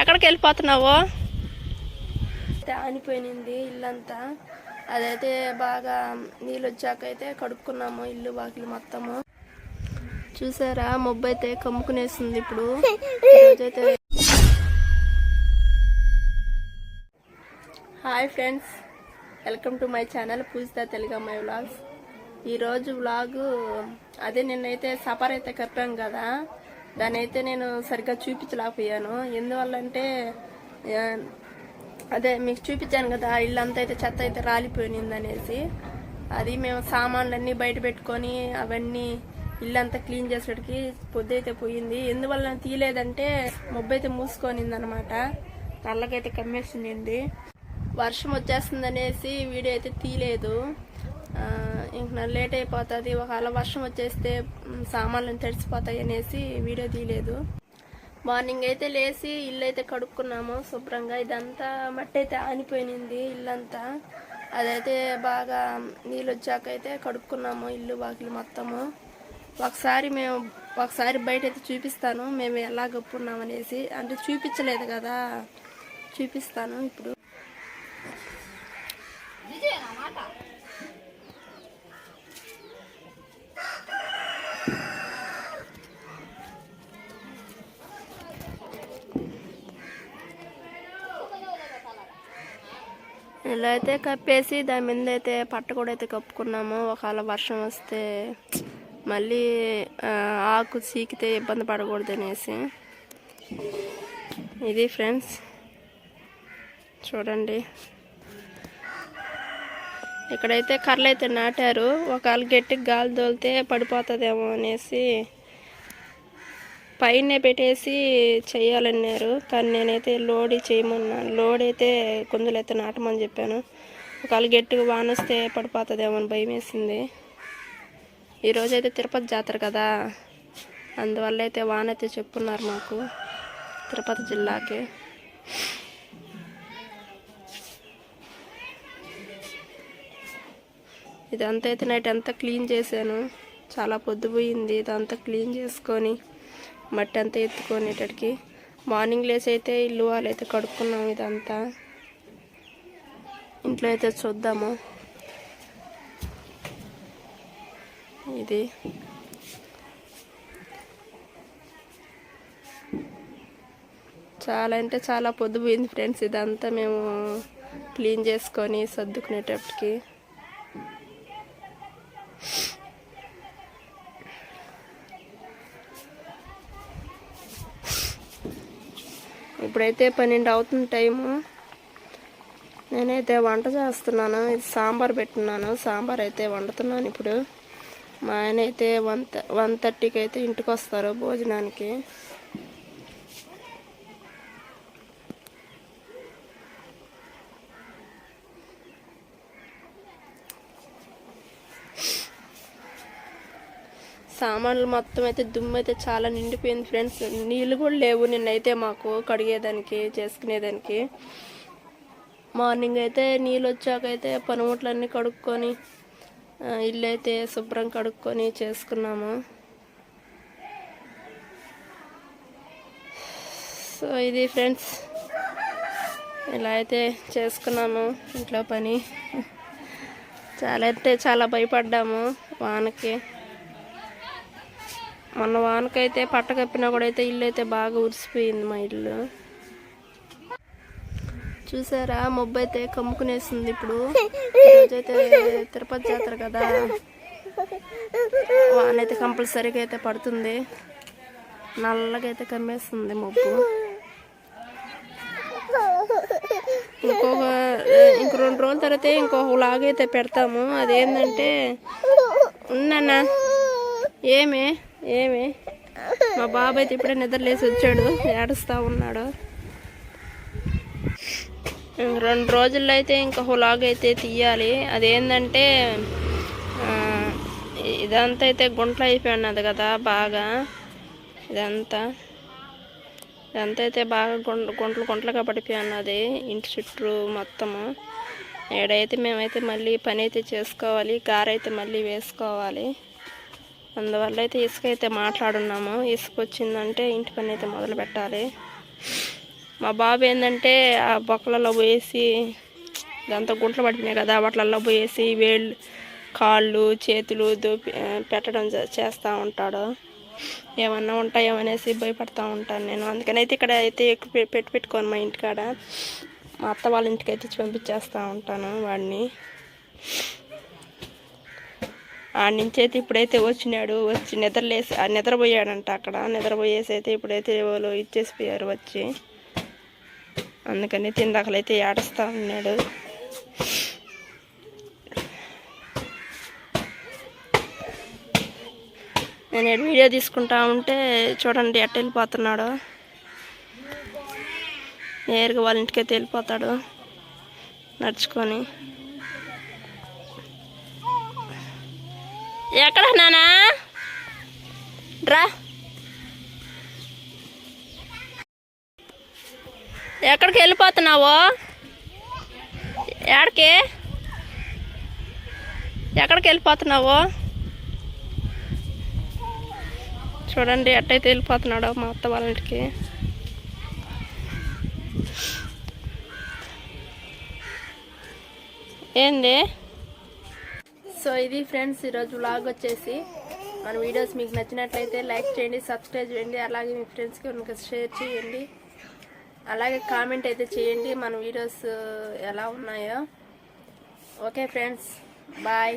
ఎక్కడికి వెళ్ళిపోతున్నావు? ఆనిపోయినింది ఇల్లంతా. అదైతే బాగా నీళ్ళు వచ్చాక అయితే కడుక్కున్నాము ఇల్లు వాకిలి మొత్తము. చూసారా? మొబ్బు అయితే కమ్ముకునేస్తుంది ఇప్పుడు. రోజైతే hi friends. Welcome to my channel Poojitha Telugu అమ్మాయి వ్లాగ్స్. ఈరోజు వ్లాగ్ అదే నిన్నైతే సఫర్ అయితే కప్పాం కదా. దాని అయితే నేను సరిగ్గా చూపించలేకపోయాను. ఎందువల్లంటే అదే మీకు చూపించాను కదా ఇల్లంతా అయితే చెత్త అయితే రాలిపోయింది అనేసి అది మేము సామాన్లన్నీ బయట పెట్టుకొని అవన్నీ ఇల్లంతా క్లీన్ చేసేటికి పొద్దు అయితే పోయింది. ఎందువల్ల తీయలేదంటే మొబ్బు అయితే మూసుకొనింది అనమాట నల్లకైతే కమ్మేసింది. వర్షం వచ్చేస్తుంది అనేసి వీడియో అయితే తీయలేదు. ఆ, ఇంక నా లేట్ అయిపోతుంది. ఒకవేళ వర్షం వచ్చేస్తే సామాన్లు తడిసిపోతాయి అనేసి వీడియో తీయలేదు. మార్నింగ్ అయితే లేచి ఇల్లు అయితే కడుక్కున్నాము శుభ్రంగా. ఇదంతా మట్టి అయితే ఆనిపోయింది ఇల్లంతా. అదైతే బాగా నీళ్ళు వచ్చాక అయితే కడుక్కున్నాము ఇల్లు వాకిలు మొత్తము. ఒకసారి మేము ఒకసారి బయట అయితే చూపిస్తాను మేము ఎలా గప్పున్నాం అనేసి. అంటే చూపించలేదు కదా చూపిస్తాను ఇప్పుడు. ఇలా అయితే కప్పేసి దాని మీద అయితే పట్ట కూడా అయితే కప్పుకున్నాము ఒకవేళ వర్షం వస్తే మళ్ళీ ఆకు చీకితే ఇబ్బంది పడకూడదు అనేసి. ఇది ఫ్రెండ్స్ చూడండి. ఇక్కడైతే కర్రలు అయితే నాటారు ఒకవేళ గట్టికి గాలి తోలితే పడిపోతుందేమో అనేసి పైన పెట్టేసి చేయాలన్నారు. కానీ నేనైతే లోడ్ చేయమన్నాను. లోడ్ అయితే కొందరు అయితే నాటమని చెప్పాను. ఒకవేళ గట్టిగా వాన వస్తే పడిపోతుందేమో అని భయం వేసింది ఈరోజు అయితే తిరుపతి జాతర కదా. అందువల్ల అయితే వాన అయితే చెప్పున్నారు మాకు తిరుపతి జిల్లాకి. ఇదంతా అయితే నైట్ అంతా క్లీన్ చేశాను. చాలా పొద్దుపోయింది ఇదంతా క్లీన్ చేసుకొని మట్టి అంతా ఎత్తుకునేటడికి మార్నింగ్ లేసి అయితే ఇల్లు వాళ్ళు అయితే కడుక్కున్నాం ఇదంతా. ఇంట్లో అయితే చూద్దాము. ఇది. చాలా అంటే చాలా పొద్దుపోయింది ఫ్రెండ్స్ ఇదంతా మేము క్లీన్ చేసుకొని సర్దుకునేటప్పటికి. ఇప్పుడైతే పన్నెండు అవుతుంది టైము. నేనైతే వంట చేస్తున్నాను. ఇది సాంబార్ పెట్టున్నాను. సాంబార్ అయితే వండుతున్నాను ఇప్పుడు. మా ఆయన అయితే వన్ వన్ థర్టీకి అయితే ఇంటికి వస్తారు భోజనానికి. సామాన్లు మొత్తం అయితే దుమ్ము అయితే చాలా నిండిపోయింది ఫ్రెండ్స్. నీళ్ళు కూడా లేవు నిన్నైతే మాకు కడిగేదానికి చేసుకునేదానికి. మార్నింగ్ అయితే నీళ్ళు వచ్చాక అయితే పనిముట్లన్నీ కడుక్కొని ఇల్లు అయితే శుభ్రం కడుక్కొని చేసుకున్నాము. సో ఇది ఫ్రెండ్స్. ఇలా అయితే చేసుకున్నాము ఇంట్లో పని. చాలా అయితే చాలా భయపడ్డాము వానకి. మొన్న వానకైతే పట్ట కప్పినా కూడా అయితే ఇల్లు అయితే బాగా ఉరిసిపోయింది మా ఇల్లు. చూసారా? మొబ్బు అయితే కమ్ముకునేసింది ఇప్పుడు. ఈరోజైతే తిరుపతి జాతర కదా. వాన అయితే కంపల్సరీగా అయితే పడుతుంది. నల్లగా అయితే కమ్మేస్తుంది మొబ్బు. ఇంకొక ఇంక రెండు రోజుల తర్వాత ఇంకొక లాగైతే పెడతాము. అదేంటంటే ఉన్నానా ఏమే? ఏమి? మా బాబాయ్ అయితే ఇప్పుడే నిద్రలేసి వచ్చాడు. ఏడుస్తా ఉన్నాడు. రెండు రోజుల్లో అయితే ఇంకా హులాగ్ అయితే తీయాలి. అదేంటంటే ఇదంతా అయితే గుంటలు అయిపోయినది కదా బాగా. ఇదంతా. ఇదంతా అయితే బాగా గుంట గుంటలు గుంటలుగా పడిపోయి ఉన్నది. ఇంటి చుట్టూ మొత్తము. ఏడైతే మేమైతే మళ్ళీ పని అయితే చేసుకోవాలి. గారైతే మళ్ళీ వేసుకోవాలి. అందువల్ల అయితే ఇసుక అయితే మాట్లాడున్నాము. ఇసుక వచ్చిందంటే ఇంటి పని అయితే మొదలు పెట్టాలి. మా బాబు ఏంటంటే ఆ బొక్కలలో పోయేసి దాంతో గుంటలు పడిపోయినాయి కదా వాటిలలో పోయేసి వేళ్ళు కాళ్ళు చేతులు దూపి పెట్టడం చేస్తూ ఉంటాడు. ఏమన్నా ఉంటాయేమనేసి భయపడతా ఉంటాను నేను. అందుకని అయితే ఇక్కడ అయితే ఎక్కువ పెట్టి పెట్టుకోను మా ఇంటికాడ. మా అత్త వాళ్ళ ఇంటికి అయితే ఇచ్చి పంపించేస్తూ ఉంటాను వాడిని. ఆడ నుంచి అయితే ఇప్పుడైతే వచ్చినాడు వచ్చి నిద్రలేసి ఆ నిద్రపోయాడంట అక్కడ. నిద్రపోయేసి అయితే ఇప్పుడైతే వాళ్ళు ఇచ్చేసిపోయారు వచ్చి. అందుకని తిందాకలైతే ఏడుస్తూ ఉన్నాడు. నేను వీడియో తీసుకుంటా ఉంటే చూడండి ఎట్ట వెళ్ళిపోతున్నాడు. నేరుగా వాళ్ళ ఇంటికైతే వెళ్ళిపోతాడు నడుచుకొని. ఎక్కడ నానా? రా. ఎక్కడికి వెళ్ళిపోతున్నావు? ఎక్కడికి ఎక్కడికి వెళ్ళిపోతున్నావు? చూడండి ఎట్టయితే వెళ్ళిపోతున్నాడో మా అత్త వాళ్ళ ఇంటికి. ఏంది? సో ఇది ఫ్రెండ్స్ ఈరోజు వ్లాగ్ వచ్చేసి మన వీడియోస్ మీకు నచ్చినట్లయితే లైక్ చేయండి సబ్స్క్రైబ్ చేయండి అలాగే మీ ఫ్రెండ్స్కి మీకు షేర్ చేయండి. అలాగే కామెంట్ అయితే చేయండి మన వీడియోస్ ఎలా ఉన్నాయో. Okay friends bye